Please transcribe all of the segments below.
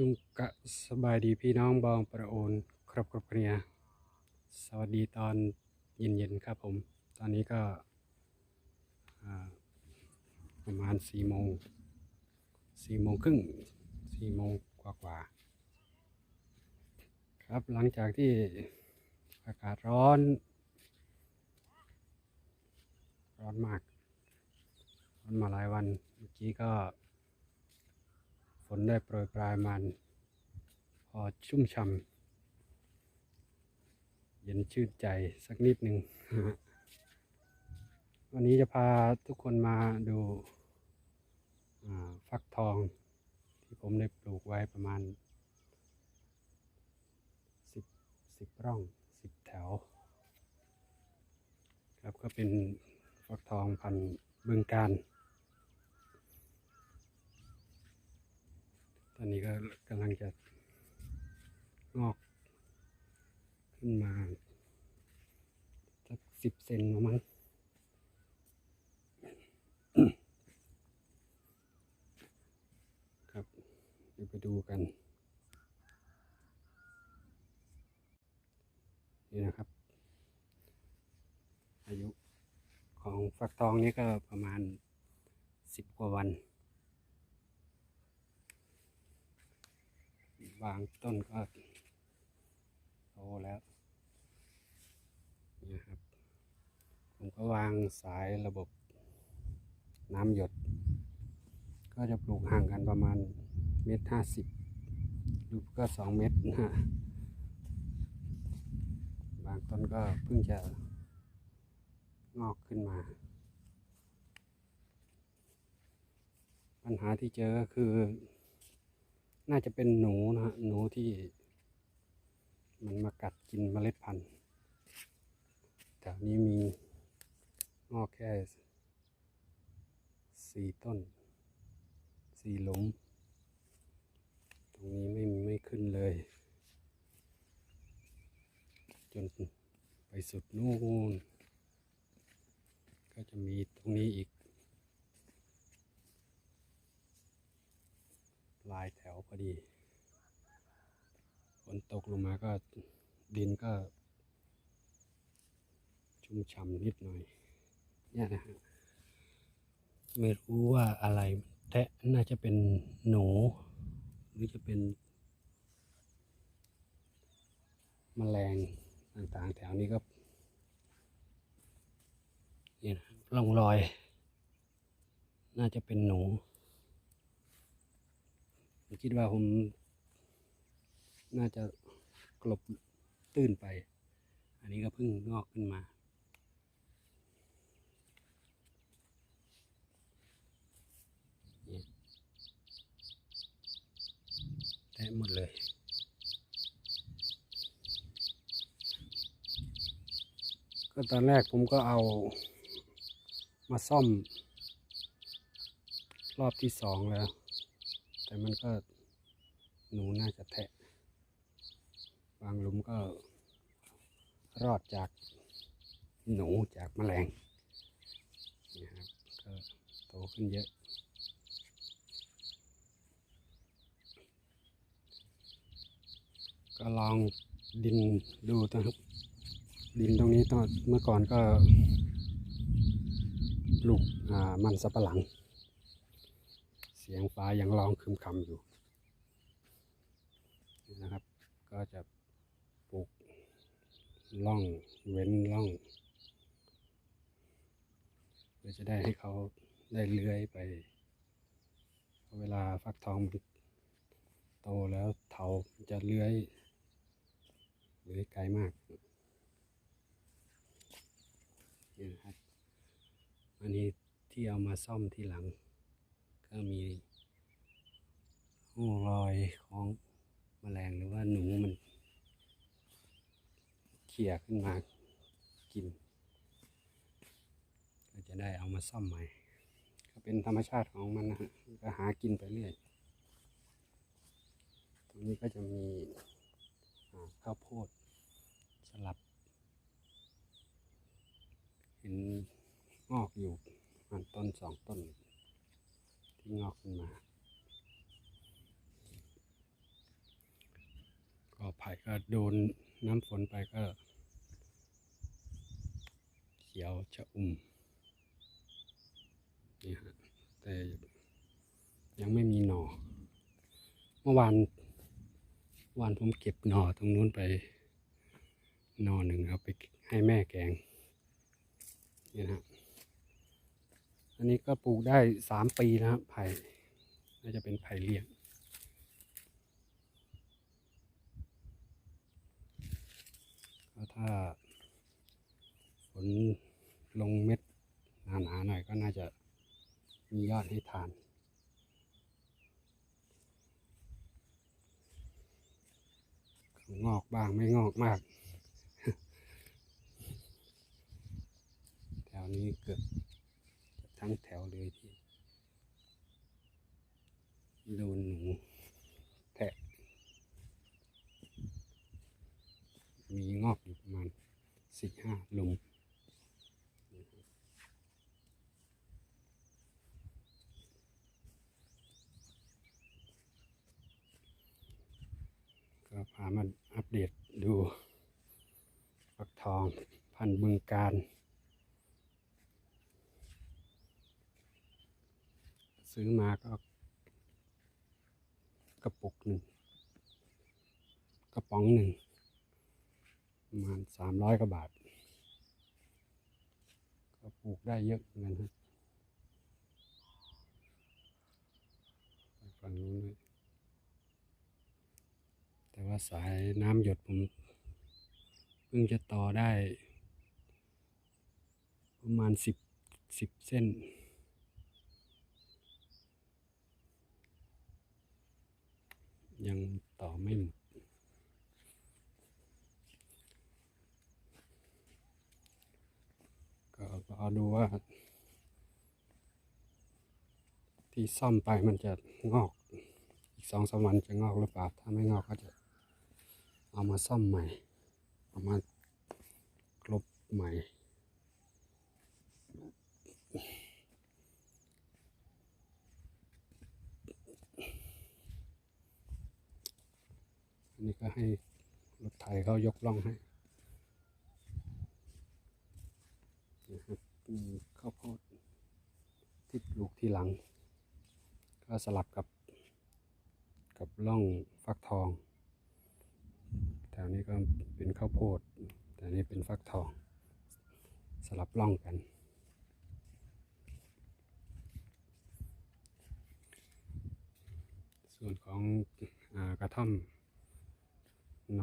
จุงกะสบายดีพี่น้องบองประโอนครบครัวเนียสวัสดีตอนเย็นๆครับผม ตอนนี้ก็ประมาณสี่โมงสี่โมงครึ่งสี่โมงกว่าๆครับหลังจากที่อากาศร้อน ร้อนมาก ร้อนมาหลายวันเมื่อกี้ก็ ฝนได้โปรยปลายมันพอชุ่มช่ำเย็นชื่นใจสักนิดหนึ่งวันนี้จะพาทุกคนมาดูฟักทองที่ผมได้ปลูกไว้ประมาณสิบสิบร่องสิบแถว ครับก็เป็นฟักทองพันธุ์บึงการ ตอนนี้ก็กำลังจะงอก ขึ้นมาสักสิบเซนประมั้งครับ เดี๋ยวไปดูกัน นี่นะครับ อายุของฟักทองนี้ก็ประมาณสิบกว่าวัน บางต้นก็โตแล้วนี่ครับผมก็วางสายระบบน้ำหยด ก็จะปลูกห่างกันประมาณเมตรห้าสิบหรือก็สองเมตรนะฮะบางต้นก็เพิ่งจะงอกขึ้นมา ปัญหาที่เจอก็คือ น่าจะเป็นหนูนะฮะหนูที่มันมากัดกินเมล็ดพันธุ์แถวนี้มีงอกแค่สี่ต้นสี่หลุม ตรงนี้ไม่ไม่ขึ้นเลย จนไปสุดนู่นก็จะมีตรงนี้อีกายแถวพอดีฝนตกลงมาก็ดินก็ ชุ่มฉ่ำนิดหน่อยเนี่ยนะฮะไม่รู้ว่าอะไรแทะน่าจะเป็นหนู หรือจะเป็นแมลงต่างๆ แถวนี้ก็นี่นะร่องรอย น่าจะเป็นหนู ผมคิดว่าผมน่าจะกลบตื้นไป อันนี้ก็เพิ่งงอกขึ้นมาแทะหมดเลยก็ตอนแรกผมก็เอามาซ่อมรอบที่สองแล้ว แต่มันก็หนูน่าจะแทะ บางหลุมก็รอดจากหนูจากแมลงนี่ครับก็โตขึ้นเยอะก็ลองดินดูนะครับ ดินตรงนี้ตอนเมื่อก่อนก็ปลูกอ่ามันสับปะหลัง สียงฟ้ายังร้องคึมคำอยู่นะครับ ก็จะปลูกล่องเว้นล่องเพื่อจะได้ให้เขาได้เลื้อยไป เวลาฟักทองโตแล้วเถาจะเลื้อยเลื้อยไกลมากนี่นะครับอันนี้ที่เอามาซ่อมทีหลัง ก็มี ร่องรอยของแมลงหรือว่าหนูมันเขี่ยขึ้นมากิน ก็จะได้เอามาซ่อมใหม่ ก็เป็นธรรมชาติของมันนะฮะก็หากินไปเรื่อย ตรงนี้ก็จะมีข้าวโพดสลับ เห็นงอกอยู่มันต้นสองต้น ที่งอกขึ้นมา กอไผ่ก็โดนน้ำฝนไปก็ เขียวชะอุ่มนี่ฮะแต่ยังไม่มีหน่อ เมื่อวานวานผมเก็บหน่อตรงนู้นไปหน่อหนึ่งเอาไปให้แม่แกงนี่นะฮะอันนี้ก็ปลูกได้สามปีนะครับไผ่น่าจะเป็นไผ่เลี้ยง ถ้าฝนลงเม็ดหนาๆหน่อยก็น่าจะมียอดให้ทานงอกบ้างไม่งอกมาก แถวนี้เกือบทั้งแถวเลยที่โดนหนูแทะ มีงอกอยู่ประมาณสี่ห้าลุมก็พามาอัปเดตดูฟักทองพันบึงการ ซื้อมาก็กระปุกหนึ่งกระป๋องหนึ่ง ประมาณสามร้อยกว่าบาท ก็ปลูกได้เยอะเหมือนกันครับไปฝั่งนู้นด้วยแต่ว่าสายน้ำหยดผมเพิ่งจะต่อได้ ประมาณสิบสิบเส้นยังต่อไม่หมด ก็ร อดูว่า ที่ซ่อมไปมันจะงอก อีกสองสามวันจะงอกหรือเปล่า ถ้าไม่งอกก็จะเอามาซ่อมใหม่ เอามากลบใหม่อันนี้ก็ให้รถไถเขายกล่องให้ นะครับ มีข้าวโพดที่ปลูกที่หลัง ก็สลับกับ กับร่องฟักทอง แถวนี้ก็เป็นข้าวโพด แต่นี่เป็นฟักทอง สลับร่องกัน ส่วนของอกระท่อม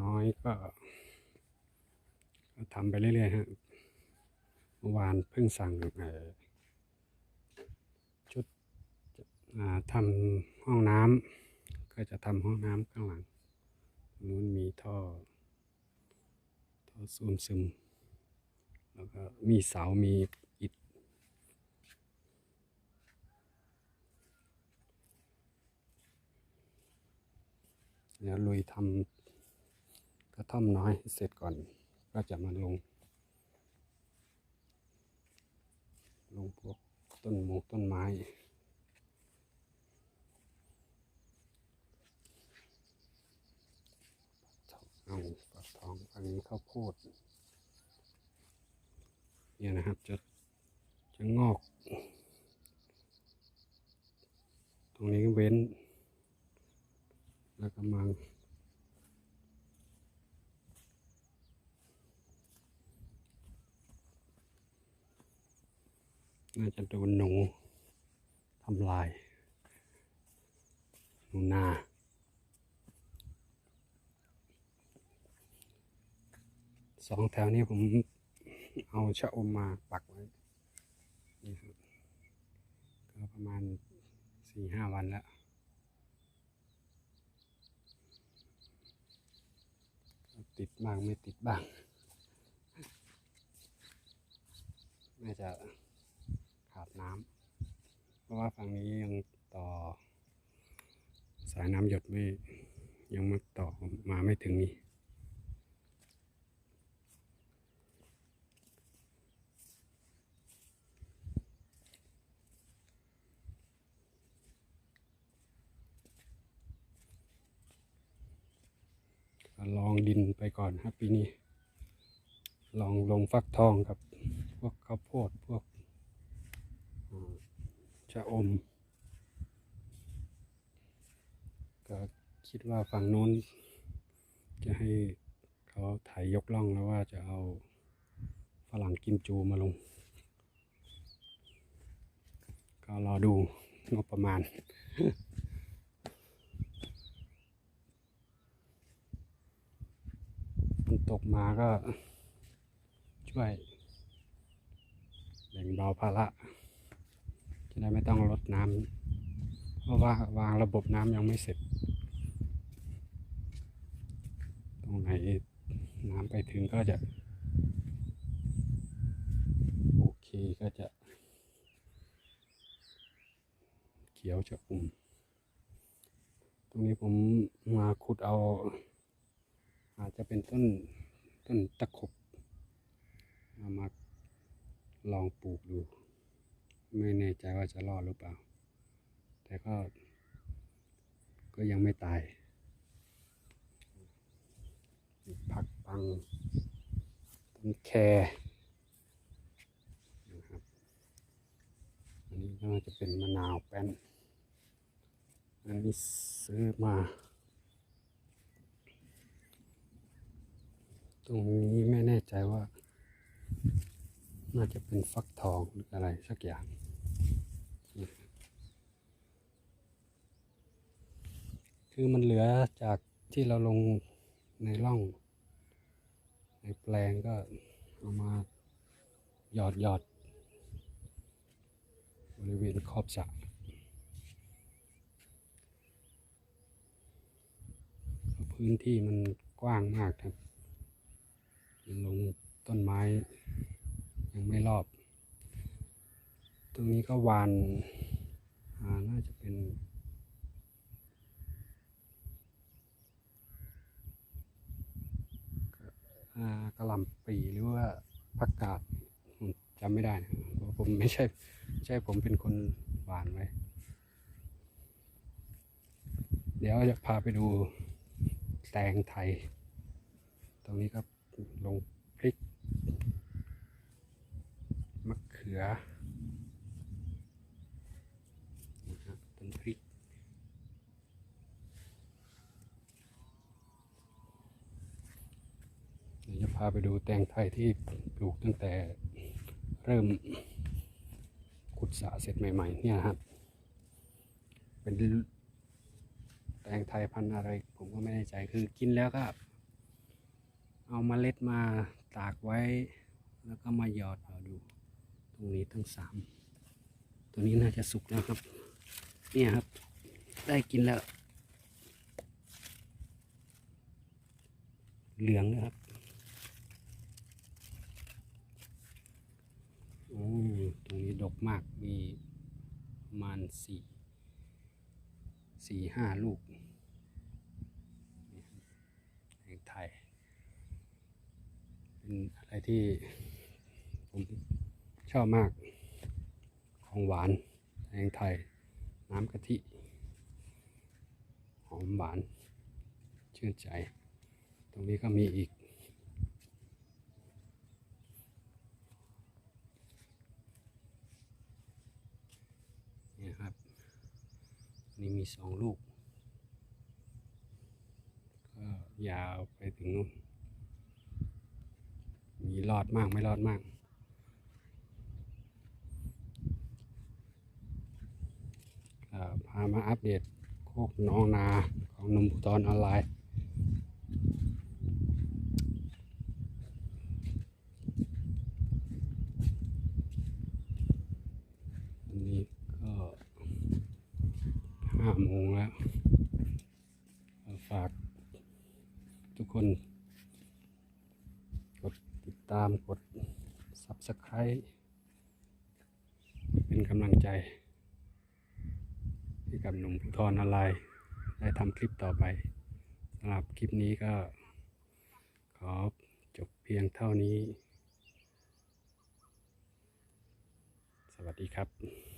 น้อยก็ทำไปเรื่อยๆฮะ มื่อวานเพิ่งสั่งชุดทำห้องน้ำก็จะทำห้องน้ำข้างหลังนู้นมีท่อท่อซูมซึม แล้วก็มีเสา มีอิฐเดี๋ยวลุยทำกระท่อมน้อยเสร็จก่อนก็จะมาลง ลงพวกต้นหมูต้นไม้เอาฝักทองอันนี้ข้าวโพดเนี่ยนะครับจะจะงอก ตรงนี้ก็เว้น แล้วก็มาจะโดนหนูทำลาย ห นูนาสองแถวนี้ผมเอาชะอมมาปักไว้นี่ครับก็ประมาณสี่ห้าวันแล้วติดบ้างไม่ติดบ้าง น่าจะขาดน้ำ เพราะว่าฝั่งนี้ยังต่อ สายน้ำหยดไม่ยังมาต่อมาไม่ถึงนี่ลองดินไปก่อนครับปีนี้ ลองลงฟักทองกับ พวกข้าวโพดพวกอ่าชะอม ก็คิดว่าฝั่งโน้น จะให้เขาถ่ายยกล่องแล้วว่าจะเอาฝรั่งกิมจูมาลง ก็รอดูงบประมาณมันตกมาก็ช่วยแบ่งเบาภาระจะได้ไม่ต้องลดน้ำ เพราะว่าวางระบบน้ำยังไม่เสร็จ ตรงไหนน้ำไปถึงก็จะ โอเคก็จะ เขียวชะอุ่ม ตรงนี้ผมมาขุดเอา อาจจะเป็นต้นต้นตะขบเอามาลองปลูกดู ไม่แน่ใจว่าจะรอดหรือเปล่า แต่ก็ ก็ยังไม่ตาย ผักปังต้นแคนะครับ อันนี้ก็จะเป็นมะนาวแป้น อันนี้ซื้อมา ตรงนี้ไม่แน่ใจว่า น่าจะเป็นฟักทองหรืออะไรสักอย่าง คือมันเหลือจากที่เราลงในร่อง ในแปลงก็เอามาหยอดหยอดบริเวณขอบสระพื้นที่มันกว้างมากครับมันลงต้นไม้ ยังไม่รอบ ตรงนี้ก็วานน่าจะเป็น อ่า กระหล่ำปีหรือว่าผักกาดจำไม่ได้นะเพราะผมไม่ใช่ใช่ผมเป็นคนหวานไว้ เดี๋ยวจะพาไปดูแตงไทย ตรงนี้ก็ลงพริกมะเขือนะครับต้นพริก เดี๋ยวจะพาไปดูแตงไทยที่ปลูกตั้งแต่เริ่มขุดสระเสร็จใหม่ ๆ เนี่ยครับ เป็นแตงไทยพันธุ์อะไร ผมก็ไม่แน่ใจคือกินแล้วก็ เอามาเล็ดมาตากไว้ แล้วก็มาหยอดเอาดู ตรงนี้ทั้งสามตัวนี้น่าจะสุกแล้วครับ เนี่ยครับ ได้กินแล้ว เหลืองนะครับ โอ้ ตรงนี้ดกมากมีประมาณสี่สี่ห้าลูกแตงไทย เป็นอะไรที่ผมชอบมาก ของหวานแตงไทย น้ำกะทิ หอมหวาน ชื่นใจ ตรงนี้ก็มีอีก นี่ครับ นี่มีสองลูก ก็ยาวไปถึงนู่น มีรอดมากไม่รอดมากอ่าพามาอัปเดตโคกน้องนาของนุ่มอุตรออนไลน์นี้ก็ห้า โมงแล้ว ฝากทุกคน กดติดตามกด Subscribe เป็นกำลังใจ ให้กับหนุ่มภูทรออนไลน์ได้ทำคลิปต่อไปสำหรับคลิปนี้ก็ ขอจบเพียงเท่านี้ สวัสดีครับ